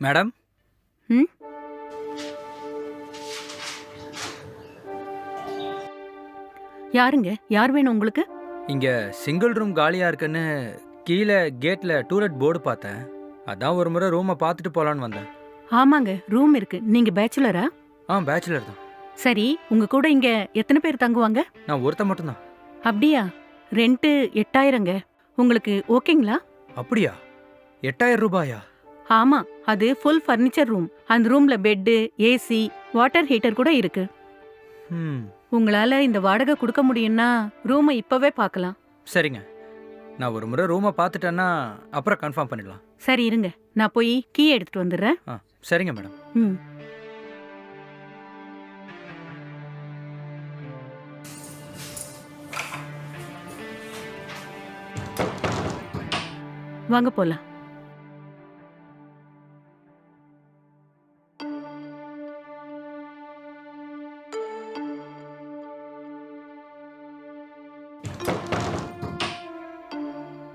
Madam? ம்? யாருங்க? யார் வேணும் உங்களுக்கு? இங்க சிங்கிள் ரூம் காலியா இருக்குன்னு கீழே கேட்ல டூலெட் போர்டு பார்த்தேன். அதான் ஒரு முறை ரூமை பார்த்துட்டு போலான்னு வந்தேன். ஆமாங்க ரூம் இருக்கு. நீங்க பேச்சுலரா ஆ பேச்சுலர் தான். சரி உங்க கூட இங்க எத்தனை பேர் தங்குவாங்க? நான் ஒருத்தன் மட்டும்தான். அப்படியா? ரெண்ட் எட்டாயிரங்க. உங்களுக்கு ஓகேங்களா? அப்படியா? எட்டாயிரம் ரூபாயா? ஆமா அது ஃபுல் ஃபர்னிச்சர் ரூம் அந்த ரூம்ல பெட்டு ஏசி வாட்டர் ஹீட்டர் கூட இருக்கு. ம் உங்களால இந்த வாடகை கொடுக்க முடியும்னா ரூமை இப்பவே பார்க்கலாம். சரிங்க. நான் ஒரு முறை ரூமை பார்த்துட்டேன்னா அப்புறம் கன்ஃபார்ம் பண்ணிடலாம். சரி இருங்க. நான் போய் கீ எடுத்துட்டு வந்துடுறேன். சரிங்க மேடம். ம். வாங்க போலாம்.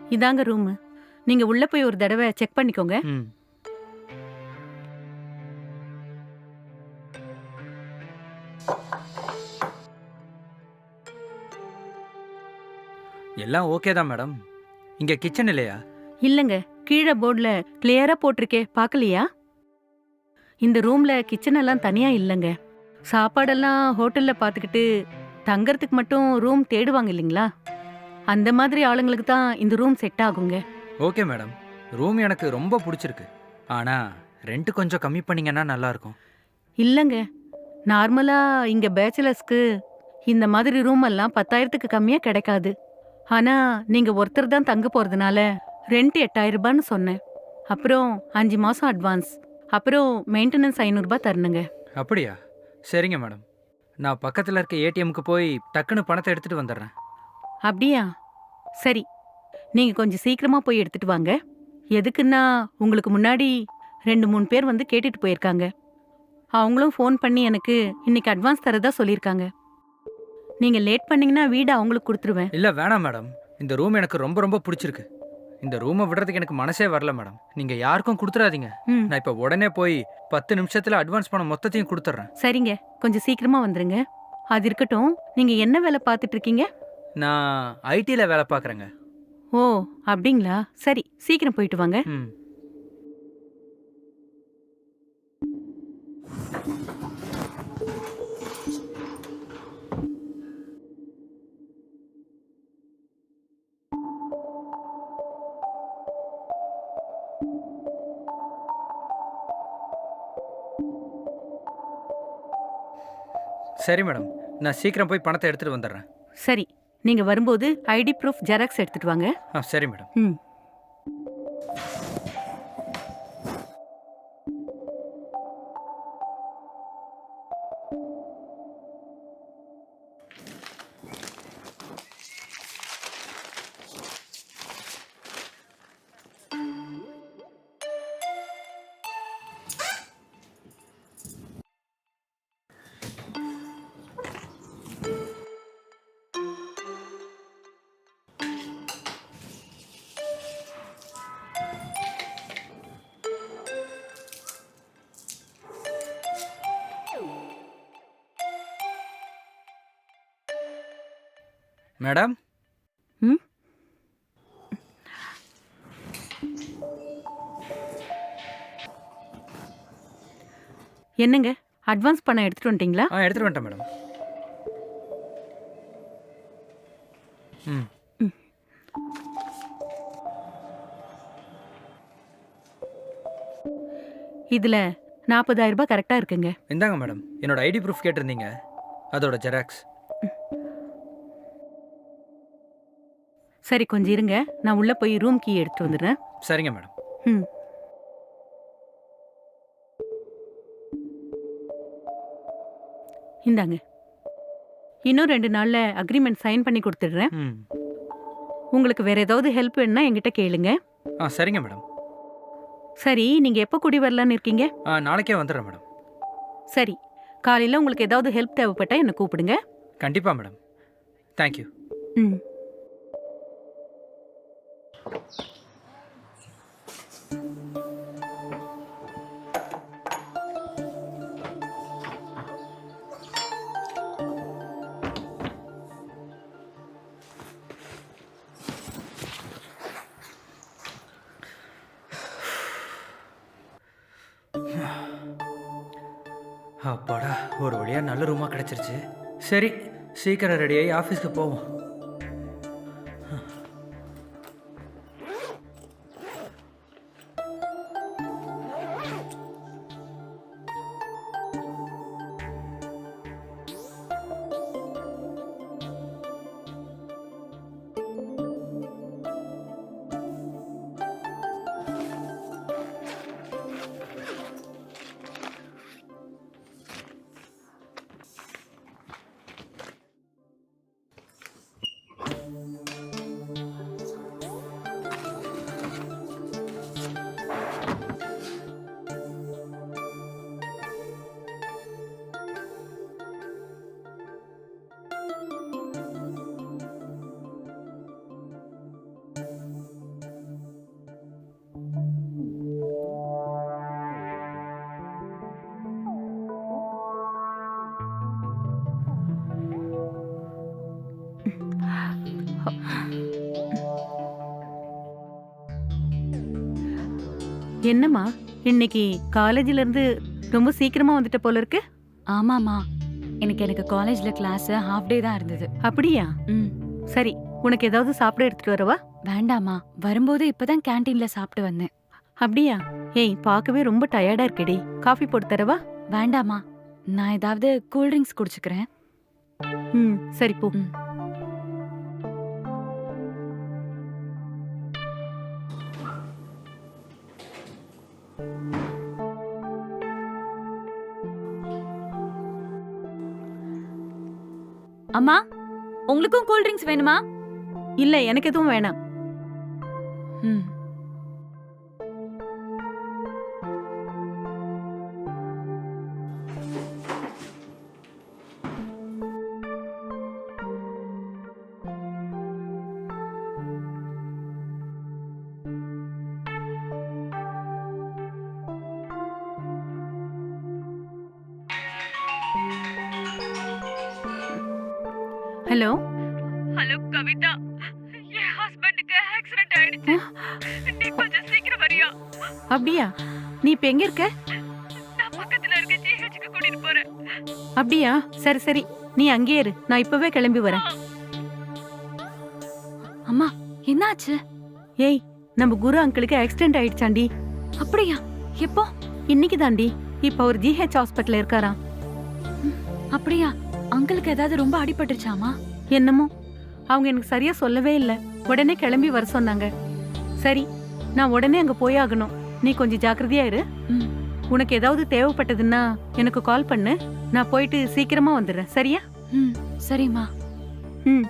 இதாங்க ரூம் நீங்க உள்ள போய் ஒரு தடவை செக் பண்ணிக்கோங்க. ம். எல்லாம் ஓகே தான் மேடம் இங்க கிச்சன் இல்லையா? இல்லங்க. கீழே போர்டுல கிளியரா போட்டிருக்கே. பார்க்கலையா? இந்த ரூம்ல கிச்சன் எல்லாம் தனியா இல்லங்க. சாப்பாடெல்லாம் ஹோட்டல்ல பார்த்துக்கிட்டு தங்கறதுக்கு மட்டும் ரூம் தேடுவாங்க இல்லைங்களா? அந்த மாதிரி ஆளுங்களுக்கு தான் இந்த ரூம் செட் ஆகுங்க. ஓகே மேடம் ரூம் எனக்கு ரொம்ப பிடிச்சிருக்கு. ஆனா ரெண்ட் கொஞ்சம் கம்மி பண்ணீங்கன்னா நல்லா இருக்கும் இல்லங்க நார்மலா இங்க பேச்சுலர்ஸ்க்கு இந்த மாதிரி ரூம் எல்லாம் பத்தாயிரத்துக்கு கம்மியா கிடைக்காது. ஆனா நீங்க ஒருத்தர் தான் தங்க போறதுனால ரெண்ட் எட்டாயிரம் ரூபான்னு சொன்னேன். அப்புறம் அஞ்சு மாசம் அட்வான்ஸ் அப்புறம் மெயின்டெனன்ஸ் ஐநூறுரூபா தரணுங்க. அப்படியா? சரிங்க மேடம் நான் பக்கத்தில் இருக்க ஏடிஎம்க்கு போய் டக்குன்னு பணத்தை எடுத்துட்டு வந்துடுறேன். அப்படியா? சரி நீங்க கொஞ்சம் சீக்கிரமா போய் எடுத்துட்டு வாங்க. எதுக்குன்னா உங்களுக்கு முன்னாடி ரெண்டு மூணு பேர் வந்து கேட்டுட்டு போயிருக்காங்க. அவங்களும் ஃபோன் பண்ணி எனக்கு இன்னைக்கு அட்வான்ஸ் தரதா சொல்லியிருக்காங்க. நீங்க லேட் பண்ணீங்கன்னா வீடு அவங்களுக்கு கொடுத்துருவேன். இல்லை வேணாம் மேடம் இந்த ரூம் எனக்கு ரொம்ப ரொம்ப பிடிச்சிருக்கு. இந்த ரூமை விடுறதுக்கு எனக்கு மனசே வரல மேடம் நீங்கள் யாருக்கும் கொடுத்துடாதீங்க. ம். நான் இப்போ உடனே போய் பத்து நிமிஷத்தில் அட்வான்ஸ் பணம் மொத்தத்தையும் கொடுத்துட்றேன். சரிங்க கொஞ்சம் சீக்கிரமா வந்துருங்க. அது இருக்கட்டும் நீங்க என்ன வேலை பார்த்துட்டு இருக்கீங்க? நான் ஐடியில் வேலை பார்க்குறேங்க. ஓ அப்படிங்களா? சரி சீக்கிரம் போயிட்டு வாங்க. ம். சரி மேடம் நான் சீக்கிரம் போய் பணத்தை எடுத்துகிட்டு வந்துடுறேன். சரி. நீங்க வரும்போது ஐடி ப்ரூஃப் ஜெராக்ஸ் எடுத்துட்டு வாங்க. ஆ சரி மேடம். ம். மேடம்? ம்? என்னங்க? அட்வான்ஸ் பணம் எடுத்துட்டு வந்துட்டீங்களா? ஆ எடுத்துகிட்டு வந்துட்டேன் மேடம். ம். இதுல நாற்பதாயிரம் ரூபாய் கரெக்டா இருக்குங்க. இந்தாங்க மேடம். என்னோட ஐடி ப்ரூஃப் கேட்டிருந்தீங்க. அதோட ஜெராக்ஸ் சரி கொஞ்சம் இருங்க. நான் உள்ள போய் ரூம் கீ எடுத்துட்டு வந்துடுறேன். சரிங்க மேடம். ம். இந்தாங்க. இன்னும் ரெண்டு நாள்ல அக்ரிமெண்ட் சைன் பண்ணி கொடுத்துடுறேன். ம். உங்களுக்கு வேற ஏதாவது ஹெல்ப் வேணும்னா என்கிட்ட கேளுங்க. ஆ சரிங்க மேடம். சரி நீங்க எப்போ குடி வரலான்னு இருக்கீங்க? ஆ நாளைக்கே வந்துடுறேன் மேடம். சரி காலையில உங்களுக்கு ஏதாவது ஹெல்ப் தேவைப்பட்டா என்ன கூப்பிடுங்க. கண்டிப்பாக மேடம். தேங்க்யூ ம். அப்பாடா ஒரு வழியாக நல்ல ரூமாக கிடச்சிருச்சு. சரி சீக்கிரம் ரெடியாகி ஆஃபீஸ்க்கு போவோம். என்னம்மா? இன்னைக்கு காலேஜ்ல இருந்து ரொம்ப சீக்கிரமா வந்துட்ட போல இருக்கு. ஆமாமா எனக்கு எனக்கு காலேஜ்ல கிளாஸ் ஹாஃப் டே தான் இருந்தது. அப்படியா? ம். சரி உனக்கு ஏதாவது சாப்பிட எடுத்துட்டு வரவா? வேண்டாமா வரும்போது இப்பதான் கேண்டீன்ல சாப்பிட்டு வந்தேன். அப்படியா? ஏய் பார்க்கவே ரொம்ப டயர்டா இருக்கேடி. காஃபி போட்டு தரவா? வேண்டாமா நான் ஏதாவது கூல் ட்ரிங்க்ஸ் குடிச்சுக்கிறேன். ம் சரி போ. ம். அம்மா உங்களுக்கும் கூல் ட்ரிங்க்ஸ் வேணுமா? இல்ல எனக்கு எதுவும் வேணாம். ம். ஹலோ? ஹலோ கவிதா. என் ஹஸ்பண்டுக்கு ஆக்சிடென்ட் ஆயிடுச்சு. நீ கொஞ்சம் சீக்கிரம் வரியா? அப்படியா? நீ இப்ப எங்க இருக்க? நான் பக்கத்துல இருக்க ஜிஹெச்க்கு கூட்டிட்டு போறேன். அப்படியா? சரி சரி. நீ அங்கேயே இரு. நான் இப்பவே கிளம்பி வரேன். அம்மா என்னாச்சு? ஏய் நம்ம குரு அங்கிளுக்கு ஆக்சிடென்ட் ஆயிடுச்சாண்டி. அப்படியா? எப்போ? இன்னைக்கு தாண்டி இப்ப அவர் ஜிஹெச் ஹாஸ்பிட்டல்ல இருக்காராம். அப்படியா? அங்கிளுக்கு ஏதாவது ரொம்ப அடிபட்டுருச்சாமா என்னமோ? அவங்க எனக்கு சரியா சொல்லவே இல்ல. உடனே கிளம்பி வர சொன்னாங்க. சரி நான் உடனே அங்க போயாகணும் நீ கொஞ்சம் ஜாக்கிரதையா இரு. உனக்கு ஏதாவது தேவைப்பட்டதுன்னா எனக்கு கால் பண்ணு. நான் போயிட்டு சீக்கிரமா வந்துடுறேன். சரியா? ம் சரிம்மா. ம்.